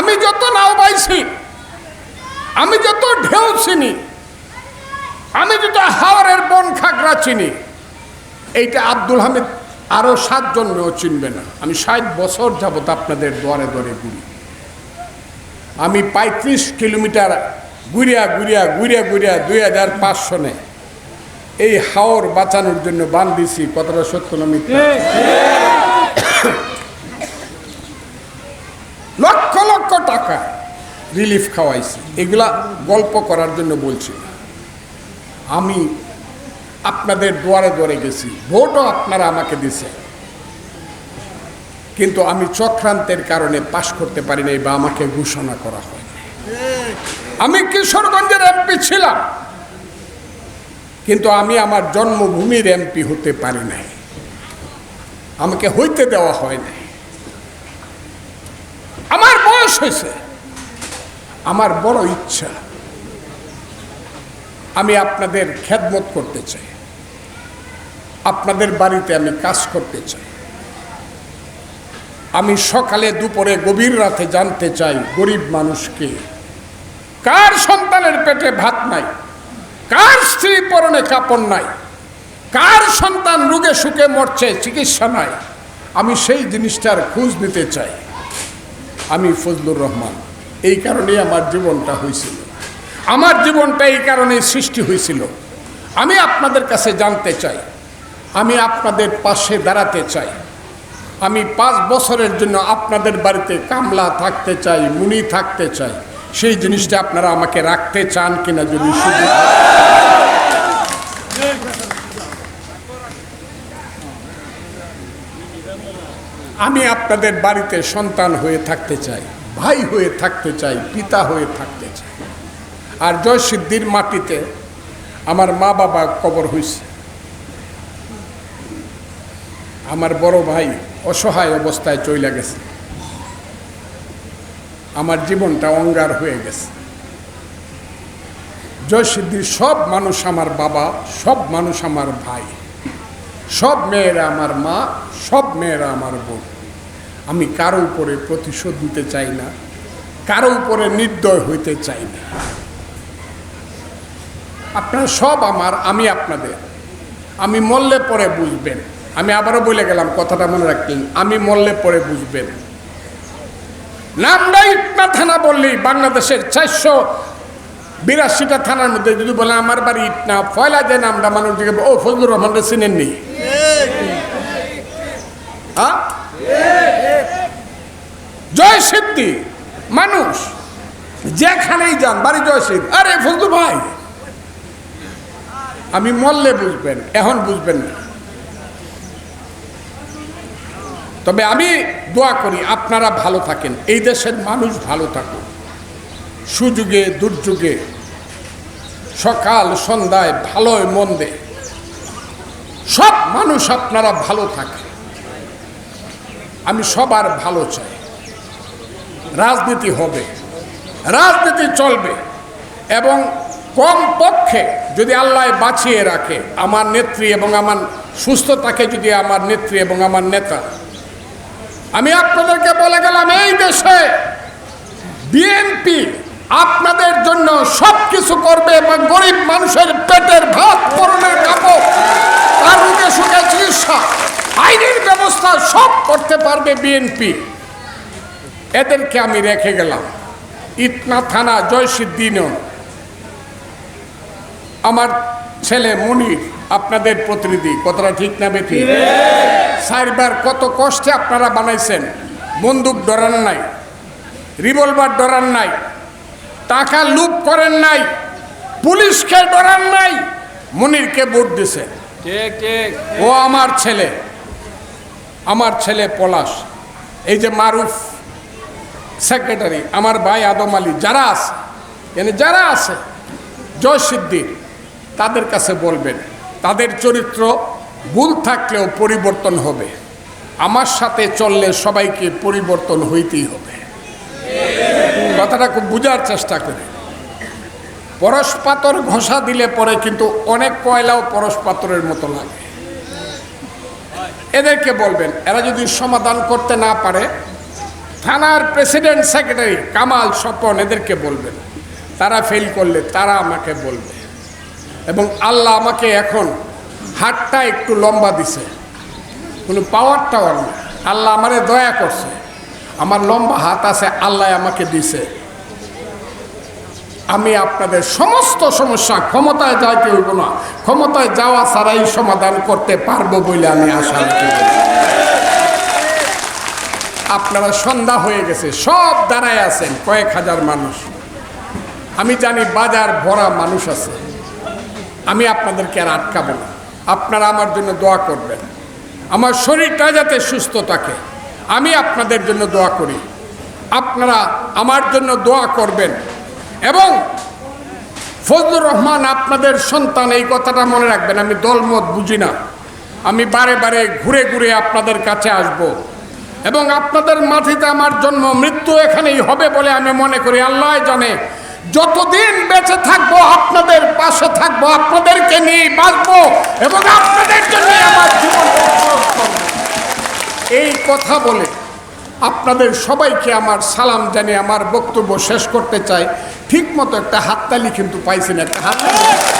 আমি যত নাও বাইছি, আমি যত ঢেউ চিনি, আমি যত হাওয়ারের বন খাগড়া চিনি, এইটা আব্দুল হামিদ আরও সাতজন মেয়েও চিনবে না। আমি ষাট বছর যাবত আপনাদের দরে দরে ঘুরি। আমি পঁয়ত্রিশ কিলোমিটার ঘুরিয়া ঘুরিয়া ঘুরিয়া ঘুরিয়া দুই হাজার পাঁচশো সনে এই হাওর বাঁচানোর জন্য বান দিছি কতটা সত্য না? টাকা রিলিফ খাওয়াইছি। এগুলা গল্প করার জন্য বলছি আমি আপনাদের দুয়ারে দুয়ারে গেছি। ভোটও আপনারা আমাকে দিছে কিন্তু আমি চক্রান্তের কারণে পাশ করতে পারি নাই বা আমাকে ঘোষণা করা হয় আমি কিশোরগঞ্জের এমপি ছিলাম। কিন্তু আমি আমার জন্মভূমির এমপি হতে পারি নাই। আমাকে হইতে দেওয়া হয় নাই। বয়স হয়েছে। আমার বড় ইচ্ছা, আমি আপনাদের খেদমত করতে চাই। আপনাদের বাড়িতে আমি কাজ করতে চাই। আমি সকালে দুপুরে গভীর রাতে জানতে চাই, গরিব মানুষকে কার সন্তানের পেটে ভাত নাই? কার স্ত্রী পরনে কাপড় নাই? কার সন্তান রোগে সুখে মরছে, চিকিৎসা নাই? আমি সেই জিনিসটার খোঁজ নিতে চাই। আমি ফজলুর রহমান। এই কারণেই আমার জীবনটা হয়েছিল আমার জীবনটা এই কারণে সৃষ্টি হয়েছিল আমি আপনাদের কাছে জানতে চাই। আমি আপনাদের পাশে দাঁড়াতে চাই। আমি পাঁচ বছরের জন্য আপনাদের বাড়িতে কামলা থাকতে চাই মুনি থাকতে চাই। সেই জিনিসটা আপনারা আমাকে রাখতে চান কিনা যদি শুধু আমি আপনাদের বাড়িতে সন্তান হয়ে থাকতে চাই, ভাই হয়ে থাকতে চাই, পিতা হয়ে থাকতে চাই। আর জয়সিদ্ধির মাটিতে আমার মা বাবা কবর হয়েছে আমার বড় ভাই অসহায় অবস্থায় চলে গেছে। আমার জীবনটা অঙ্গার হয়ে গেছে। জয়সিদ্ধির সব মানুষ আমার বাবা, সব মানুষ আমার ভাই। সব মেয়েরা আমার মা, সব মেয়েরা আমার বোন। আমি কারও উপরে প্রতিশোধ নিতে চাই না, কারও উপরে নির্দয় হইতে চাই না। আপনারা সব আমার, আমি আপনাদের। আমি মরলে পরে বুঝবেন। আমি আবারও বলে গেলাম, কথাটা মনে রাখলেন আমি মরলে পরে বুঝবেন। নামটা ইটনা থানা বললেই বাংলাদেশের চারশো বিরাশিটা থানার মধ্যে যদি বলে আমার বাড়ি ইটনা ফয়লা যে নামটা মানুষ দিকে ও, ফজলুর রহমানটা চিনেননি? হ্যাঁ? জয় সিদ্ধি, মানুষ, যেখানেই যান, বাড়ি জয় সিদ্ধ। আরে ফজলু ভাই, আমি মরলে বুঝবেন, এখন বুঝবেন না। তবে আমি দোয়া করি, আপনারা ভালো থাকেন, এই দেশের মানুষ ভালো থাকুক। সুযোগে, দুর্যোগে, সকাল, সন্ধ্যায়, ভালোয়, মন্দে। সব মানুষ আপনারা ভালো থাকে। আমি সবার ভালো চাই। রাজনীতি হবে। রাজনীতি চলবে। এবং কম পক্ষে যদি আল্লাহ বাঁচিয়ে রাখে, আমার নেত্রী এবং আমার সুস্থতাকে যদি আমার নেত্রী এবং আমার নেতা, আমি আপনাদেরকে বলে গেলাম, এই দেশে বিএনপি আপনাদের জন্য সব কিছু করবে এবং গরিব মানুষের পেটের ভাত পরনের কাপড় তার রোগে সুখে চিকিৎসা আইনের ব্যবস্থা সব করতে পারবে বিএনপি। এদেরকে আমি রেখে গেলাম। ইতনা থানা জয়সিদ্দিনও। আমার ছেলে মনির আপনাদের প্রতিনিধি কতটা ঠিক না বেঠি? সাইবার কত কষ্টে আপনারা বানাইছেন। বন্দুক ডরান নাই রিভলভার ডরান নাই। টাকা লুপ করেন নাই পুলিশকে ডরান নাই মনিরকে ভোট দিছে। ও আমার ছেলে আমার ছেলে পলাশ এই যে মারুফ সেক্রেটারি আমার ভাই আদম আলী যারা আছে এনে যারা আছে জয় সিদ্দির তাদের কাছে বলবেন তাদের চরিত্র ভুল থাকলেও পরিবর্তন হবে। আমার সাথে চললে সবাইকে পরিবর্তন হইতেই হবে। কথাটা খুব বোঝার চেষ্টা করে। পরশপাতর ঘষা দিলে পরে কিন্তু অনেক কয়লাও পরশপাতরের মতো লাগে। এদেরকে বলবেন, এরা যদি সমাধান করতে না পারে, থানার প্রেসিডেন্ট সেক্রেটারি কামাল স্বপন এদেরকে বলবেন, তারা ফেল করলে তারা আমাকে বলবে। এবং আল্লাহ আমাকে এখন হাতটা একটু লম্বা দিছে, কোনো পাওয়ার টাওয়ার না আল্লাহ আমারে দয়া করছে। আমার লম্বা হাত আছে, আল্লাহ আমাকে দিছে আমি আপনাদের সমস্ত সমস্যা ক্ষমতায় যাইতে হইব না। ক্ষমতায় যাওয়া ছাড়াই সমাধান করতে পারব বলে আমি আশা আপনারা সন্ধ্যা হয়ে গেছে, সব দাঁড়ায় আছেন, কয়েক হাজার মানুষ। আমি জানি বাজার ভরা মানুষ আছে। আমি আপনাদেরকে আর আটকাবো না। আপনারা আমার জন্য দোয়া করবেন। আমার শরীরটা যাতে সুস্থ থাকে। আমি আপনাদের জন্য দোয়া করি। আপনারা আমার জন্য দোয়া করবেন। এবং ফজলুর রহমান আপনাদের সন্তান, এই কথাটা মনে রাখবেন, আমি দলমত বুঝি না। আমি বারে বারে ঘুরে ঘুরে আপনাদের কাছে আসব। এবং আপনাদের মাটিতে আমার জন্ম, মৃত্যু এখানেই হবে বলে আমি মনে করি, আল্লাহ জানে। যতদিন বেঁচে থাকব, আপনাদের পাশে থাকব, আপনাদেরকে নিয়ে বাঁচবো, এবং আপনাদের জন্য আমার জীবন। এই কথা বলে আপনাদের সবাইকে আমার সালাম জানিয়ে আমার বক্তব্য শেষ করতে চাই। ঠিক মতো একটা হাততালি কিন্তু পাইছেন, একটা হাততালি।